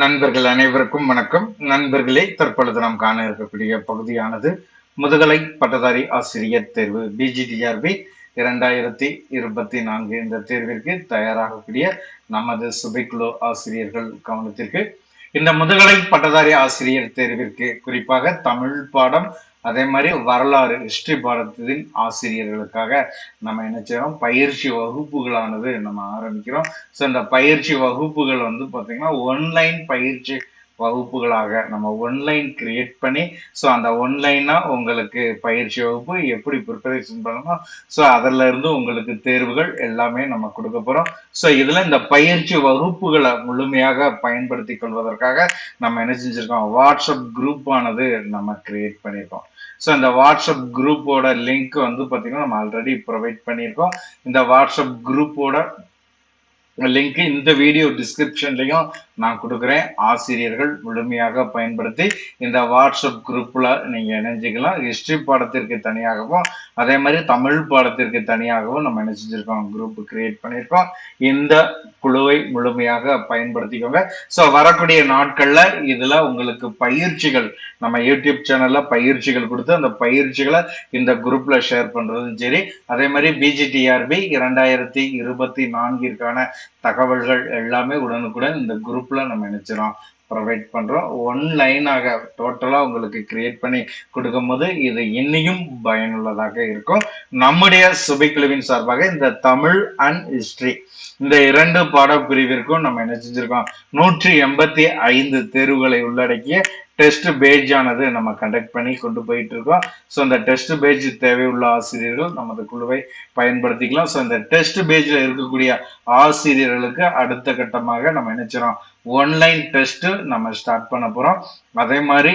நண்பர்கள் அனைவருக்கும் வணக்கம். நண்பர்களே தற்பொழுது நாம் காண இருக்கக்கூடிய பகுதியானது முதுகலை பட்டதாரி ஆசிரியர் தேர்வு பிஜிடிஆர்பி இரண்டாயிரத்தி இருபத்தி நான்கு இந்த தேர்விற்கு தயாராகக்கூடிய நமது சுபைக்குழு ஆசிரியர்கள் கவனத்திற்கு. இந்த முதுகலை பட்டதாரி ஆசிரியர் தேர்விற்கு குறிப்பாக தமிழ் பாடம் அதே மாதிரி வரலாறு ஹிஸ்டரி பாடத்தின் ஆசிரியர்களுக்காக நம்ம என்ன செய்யறோம்? பயிற்சி வகுப்புகளானது நம்ம ஆரம்பிக்கிறோம். ஸோ இந்த பயிற்சி வகுப்புகள் வந்து பார்த்தீங்கன்னா ஒன்லைன் பயிற்சி வகுப்புகளாக நம்ம ஒன்லைன் கிரியேட் பண்ணி ஸோ அந்த ஒன்லைனாக உங்களுக்கு பயிற்சி வகுப்பு எப்படி ப்ரிப்பரேஷன் பண்ணணும் ஸோ அதில் இருந்து உங்களுக்கு தேர்வுகள் எல்லாமே நம்ம கொடுக்க போகிறோம் ஸோ இதில் இந்த பயிற்சி வகுப்புகளை முழுமையாக பயன்படுத்தி கொள்வதற்காக நம்ம என்ன செஞ்சுருக்கோம்? வாட்ஸ்அப் குரூப் ஆனது நம்ம கிரியேட் பண்ணியிருக்கோம் ஸோ இந்த வாட்ஸ்அப் குரூப்போட லிங்க் வந்து பார்த்தீங்கன்னா நம்ம ஆல்ரெடி ப்ரொவைட் பண்ணியிருக்கோம். இந்த வாட்ஸ்அப் குரூப்போட லிங்க் இந்த வீடியோ டிஸ்கிரிப்ஷன்லையும் நான் கொடுக்குறேன். ஆசிரியர்கள் முழுமையாக பயன்படுத்தி இந்த வாட்ஸ்அப் குரூப்பில் நீங்கள் இணைஞ்சிக்கலாம். ஹிஸ்ட்ரி பாடத்திற்கு தனியாகவும் அதே மாதிரி தமிழ் பாடத்திற்கு தனியாகவும் நம்ம நினைச்சிருக்கோம் குரூப் கிரியேட் பண்ணியிருக்கோம். இந்த குழுவை முழுமையாக பயன்படுத்திக்கோங்க. ஸோ வரக்கூடிய நாட்களில் இதில் உங்களுக்கு பயிற்சிகள் நம்ம யூடியூப் சேனலில் பயிற்சிகள் கொடுத்து அந்த பயிற்சிகளை இந்த குரூப்பில் ஷேர் பண்ணுறதும் சரி. அதே மாதிரி பிஜிடிஆர்பி இரண்டாயிரத்தி இருபத்தி நான்கிற்கான தகவல்கள் எல்லாமே உடனுக்குடன் இந்த குரூப் குரூப்ல நம்ம நினச்சிடும் ப்ரொவைட் பண்ணுறோம் ஒன் லைனாக டோட்டலாக உங்களுக்கு கிரியேட் பண்ணி கொடுக்கும் போது இது இன்னையும் பயனுள்ளதாக இருக்கும். நம்முடைய சுபைக்குழுவின் சார்பாக இந்த தமிழ் அண்ட் ஹிஸ்ட்ரி இந்த இரண்டு பாட பிரிவிற்கும் நம்ம என்ன செஞ்சிருக்கோம் நூற்றி எண்பத்தி ஐந்து தேர்வுகளை உள்ளடக்கிய டெஸ்ட் பேஜ் ஆனது நம்ம கண்டக்ட் பண்ணி கொண்டு போயிட்டு இருக்கோம் ஸோ அந்த டெஸ்ட் பேஜ் தேவையுள்ள ஆசிரியர்கள் நமது குழுவை பயன்படுத்திக்கலாம். ஸோ இந்த டெஸ்ட் பேஜில் இருக்கக்கூடிய ஆசிரியர்களுக்கு அடுத்த கட்டமாக நம்ம நினைச்சிரோம் ஒன்லைன் டெஸ்ட் நம்ம ஸ்டார்ட் பண்ண போறோம். அதே மாதிரி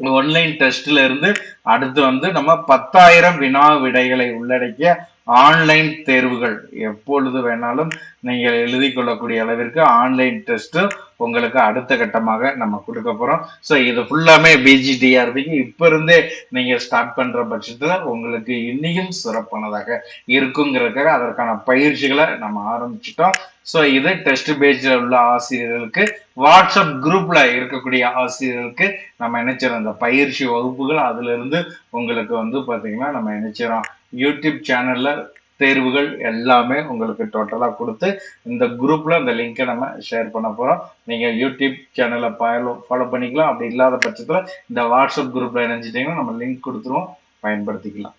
ஒன்லைன் டெஸ்ட்ல இருந்து அடுத்து வந்து நம்ம பத்தாயிரம் வினா விடைகளை உள்ளடக்கிய ஆன்லைன் தேர்வுகள் எப்பொழுது வேணாலும் நீங்கள் எழுதி கொள்ளக்கூடிய அளவிற்கு ஆன்லைன் டெஸ்ட் உங்களுக்கு அடுத்த கட்டமாக நம்ம கொடுக்க போறோம். ஸோ இது ஃபுல்லாமே பிஜிடிஆர்பிக்கு இப்போ இருந்தே நீங்க ஸ்டார்ட் பண்ற பட்சத்துல உங்களுக்கு இன்னையும் சிறப்பானதாக இருக்குங்கிறதுக்காக அதற்கான பயிற்சிகளை நம்ம ஆரம்பிச்சிட்டோம். ஸோ இது டெஸ்ட் பேஜில் உள்ள ஆசிரியர்களுக்கு வாட்ஸ்அப் குரூப்ல இருக்கக்கூடிய ஆசிரியர்களுக்கு நம்ம நினைச்சிடும் இந்த பயிற்சி வகுப்புகள் அதுல இருந்து உங்களுக்கு வந்து பாத்தீங்கன்னா நம்ம நினைச்சிடும் யூடியூப் சேனல்ல தேர்வுகள் எல்லாமே உங்களுக்கு டோட்டலாக கொடுத்து இந்த குரூப்பில் இந்த லிங்கை நம்ம ஷேர் பண்ண போகிறோம் நீங்கள் யூடியூப் சேனலை ஃபாலோ ஃபாலோ பண்ணிக்கலாம். அப்படி இல்லாத பட்சத்தில் இந்த வாட்ஸ்அப் குரூப்பில் இணைஞ்சிட்டிங்கன்னா நம்ம லிங்க் கொடுத்துருவோம். பயன்படுத்திக்கலாம்.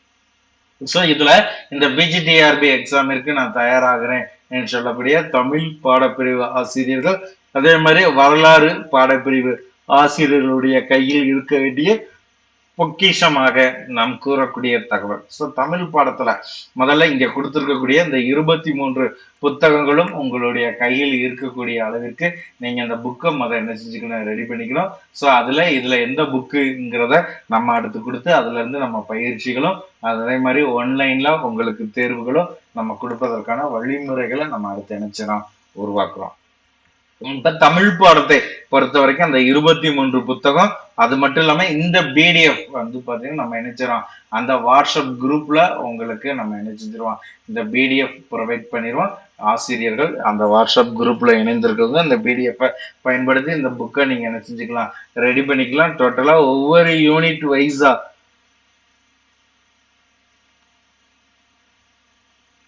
ஸோ இதில் இந்த பிஜிடிஆர்பி எக்ஸாமிற்கு நான் தயாராகிறேன் என்று சொல்லக்கூடிய தமிழ் பாடப்பிரிவு ஆசிரியர்கள் அதே மாதிரி வரலாறு பாடப்பிரிவு ஆசிரியர்களுடைய கையில் இருக்க வேண்டிய பொக்கிஷமாக நாம் கூறக்கூடிய தகவல். ஸோ தமிழ் பாடத்துல முதல்ல இங்க கொடுத்துருக்கக்கூடிய இந்த இருபத்தி மூன்று புத்தகங்களும் உங்களுடைய கையில் இருக்கக்கூடிய அளவிற்கு நீங்க அந்த புக்கை முதல் என்ன செஞ்சுக்கணும் ரெடி பண்ணிக்கணும். ஸோ அதுல இதுல எந்த புக்குங்கிறத நம்ம அடுத்து கொடுத்து அதுல இருந்து நம்ம பயிற்சிகளும் அதே மாதிரி ஒன்லைன்ல உங்களுக்கு தேர்வுகளும் நம்ம கொடுப்பதற்கான வழிமுறைகளை நம்ம அடுத்து நினைச்சிடும் உருவாக்குறோம். இப்ப தமிழ் பாடத்தை பொறுத்த வரைக்கும் அந்த இருபத்தி மூன்று புத்தகம் அது மட்டும் இல்லாம இந்த பிடிஎஃப் வந்து பாத்தீங்கன்னா நம்ம நினைச்சிரோம் அந்த வாட்ஸ்அப் குரூப்ல உங்களுக்கு நம்ம நினைச்சிருவோம் இந்த பிடிஎஃப் ப்ரொவைட் பண்ணிடுவோம் ஆசிரியர்கள் அந்த வாட்ஸ்அப் குரூப்ல இணைந்திருக்கிறது. அந்த பிடிஎஃப் பயன்படுத்தி இந்த புக்கை நீங்க என்ன செஞ்சுக்கலாம்? ரெடி பண்ணிக்கலாம். டோட்டலா ஒவ்வொரு யூனிட் வைஸா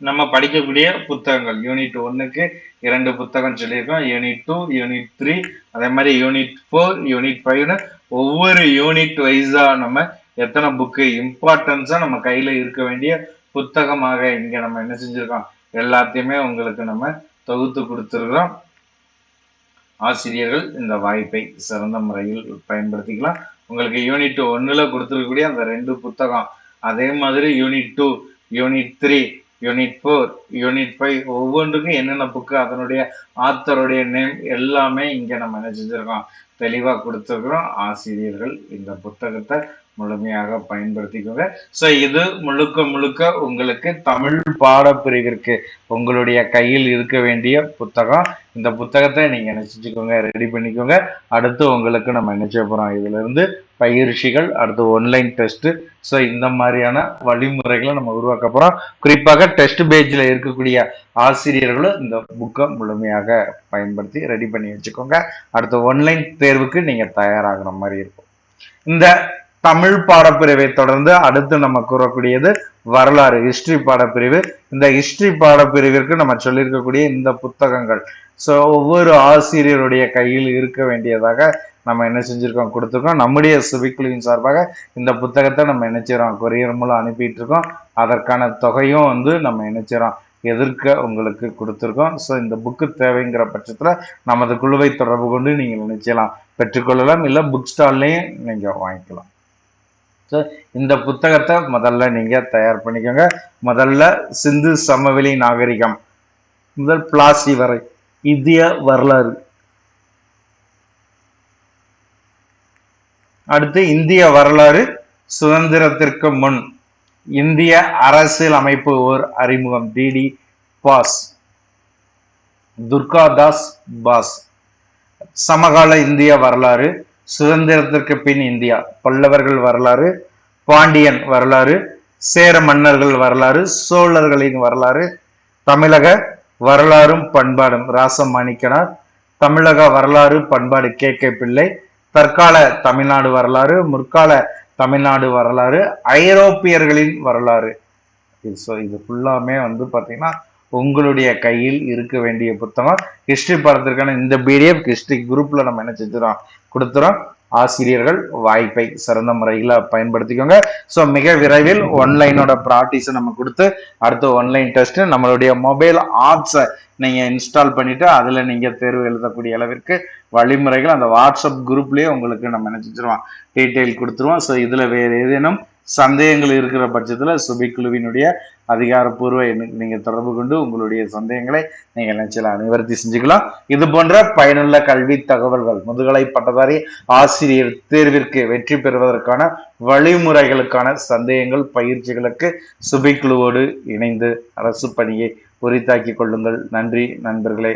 நம்ம படிக்கக்கூடிய புத்தகங்கள். யூனிட் ஒன்னுக்கு இரண்டு புத்தகம் சொல்லியிருக்கோம். யூனிட் டூ யூனிட் த்ரீ அதே மாதிரி யூனிட் ஃபோர் யூனிட் ஃபைவ்னு ஒவ்வொரு யூனிட் வைஸாக நம்ம எத்தனை புக்கு இம்பார்ட்டன்ஸாக நம்ம கையில் இருக்க வேண்டிய புத்தகமாக இங்கே நம்ம என்ன செஞ்சுருக்கோம்? எல்லாத்தையுமே உங்களுக்கு நம்ம தொகுத்து கொடுத்துருக்கோம் ஆசிரியர்கள் இந்த வாய்ப்பை சிறந்த முறையில் பயன்படுத்திக்கலாம். உங்களுக்கு யூனிட் ஒன்றில் கொடுத்துருக்கக்கூடிய அந்த ரெண்டு புத்தகம் அதே மாதிரி unit two unit three unit four unit five ஒவ்வொன்றுக்கும் என்னென்ன புக்கு அதனுடைய ஆத்தருடைய நேம் எல்லாமே இங்கே நம்ம என்ன தெளிவாக கொடுத்துருக்குறோம். ஆசிரியர்கள் இந்த புத்தகத்தை முழுமையாக பயன்படுத்திக்கோங்க. ஸோ இது முழுக்க முழுக்க உங்களுக்கு தமிழ் பாடப்பிரிவிற்கு உங்களுடைய கையில் இருக்க வேண்டிய புத்தகம். இந்த புத்தகத்தை நீங்கள் நினைச்சுக்கோங்க ரெடி பண்ணிக்கோங்க. அடுத்து உங்களுக்கு நம்ம நினைச்ச போகிறோம் இதிலிருந்து பயிற்சிகள் அடுத்து ஒன்லைன் டெஸ்ட்டு ஸோ இந்த மாதிரியான வழிமுறைகளை நம்ம உருவாக்க போகிறோம் குறிப்பாக டெஸ்ட் பேஜில் இருக்கக்கூடிய ஆசிரியர்களும் இந்த புக்கை முழுமையாக பயன்படுத்தி ரெடி பண்ணி வச்சுக்கோங்க. அடுத்து ஒன்லைன் தேர்வுக்கு நீங்கள் தயாராகிற மாதிரி இருக்கும். இந்த தமிழ் பாடப்பிரிவை தொடர்ந்து அடுத்து நம்ம கூறக்கூடியது வரலாறு ஹிஸ்டரி பாடப்பிரிவு. இந்த ஹிஸ்டரி பாடப்பிரிவிற்கு நம்ம சொல்லியிருக்கக்கூடிய இந்த புத்தகங்கள். ஸோ ஒவ்வொரு ஆசிரியருடைய கையில் இருக்க வேண்டியதாக நம்ம என்ன செஞ்சுருக்கோம் கொடுத்துருக்கோம். நம்முடைய சிவிக்குழுவின் சார்பாக இந்த புத்தகத்தை நம்ம என்ன கொரியர் மூலம் அனுப்பிட்டு இருக்கோம் அதற்கான தொகையும் வந்து நம்ம என்ன எதிர்க்க உங்களுக்கு கொடுத்துருக்கோம். ஸோ இந்த புக்கு தேவைங்கிற பட்சத்தில் நமது குழுவை தொடர்பு கொண்டு நீங்கள் நினைச்சலாம் பெற்றுக்கொள்ளலாம் இல்லை புக் ஸ்டால்லையும் நீங்கள் வாங்கிக்கலாம். ஸோ இந்த புத்தகத்தை முதல்ல நீங்கள் தயார் பண்ணிக்கோங்க. முதல்ல சிந்து சமவெளி நாகரிகம். முதல் பிளாசி வரை. இந்திய வரலாறு. அடுத்து இந்திய வரலாறு சுதந்திரத்திற்கு முன். இந்திய அரசியல் அமைப்பு ஓர் அறிமுகம். டிடி பாஸ். துர்காதாஸ் பாஸ். சமகால இந்திய வரலாறு சுதந்திரத்திற்கு பின் இந்தியா. பல்லவர்கள் வரலாறு பாண்டியன் வரலாறு சேர மன்னர்கள் வரலாறு சோழர்களின் வரலாறு தமிழக வரலாறும் பண்பாடும். ராசமாணிக்கனார் தமிழக வரலாறு பண்பாடு கே. கே. பிள்ளை தற்கால தமிழ்நாடு வரலாறு முற்கால தமிழ்நாடு வரலாறு ஐரோப்பியர்களின் வரலாறு. ஸோ இது ஃபுல்லாமே வந்து பார்த்தீங்கன்னா உங்களுடைய கையில் இருக்க வேண்டிய புத்தகம் ஹிஸ்டரி பாடத்திற்கான இந்த பிடிஎஃப் ஹிஸ்டரி குரூப்ல நம்ம என்ன செஞ்சுறோம் கொடுத்துறோம். ஆசிரியர்கள் வாய்ப்பை சிறந்த முறையில் பயன்படுத்திக்கோங்க. ஸோ மிக விரைவில் ஒன்லைனோட ப்ராக்டிஸை நம்ம கொடுத்து அடுத்து ஒன்லைன் டெஸ்ட் நம்மளுடைய மொபைல் ஆப்ஸை நீங்க இன்ஸ்டால் பண்ணிட்டு அதுல நீங்க தேர்வு எழுதக்கூடிய அளவிற்கு வழிமுறைகள் அந்த வாட்ஸ்அப் குரூப்லயே உங்களுக்கு நம்ம நினைச்சிருவோம் டீட்டெயில் கொடுத்துருவோம். ஸோ இதுல வேற ஏதேனும் சந்தேகங்கள் இருக்கிற பட்சத்தில் சுபிக்குழுவினுடைய அதிகாரப்பூர்வ எண்ணுக்கு நீங்கள் தொடர்பு கொண்டு உங்களுடைய சந்தேகங்களை நீங்கள் நினைச்சலாம் நிவர்த்தி செஞ்சுக்கலாம். இது போன்ற பயனுள்ள கல்வி தகவல்கள் முதுகலை பட்டதாரி ஆசிரியர் தேர்விற்கு வெற்றி பெறுவதற்கான வழிமுறைகளுக்கான சந்தேகங்கள் பயிற்சிகளுக்கு சுபிக்குழுவோடு இணைந்து அரசு பணியை உரித்தாக்கிக் கொள்ளுங்கள். நன்றி நண்பர்களே.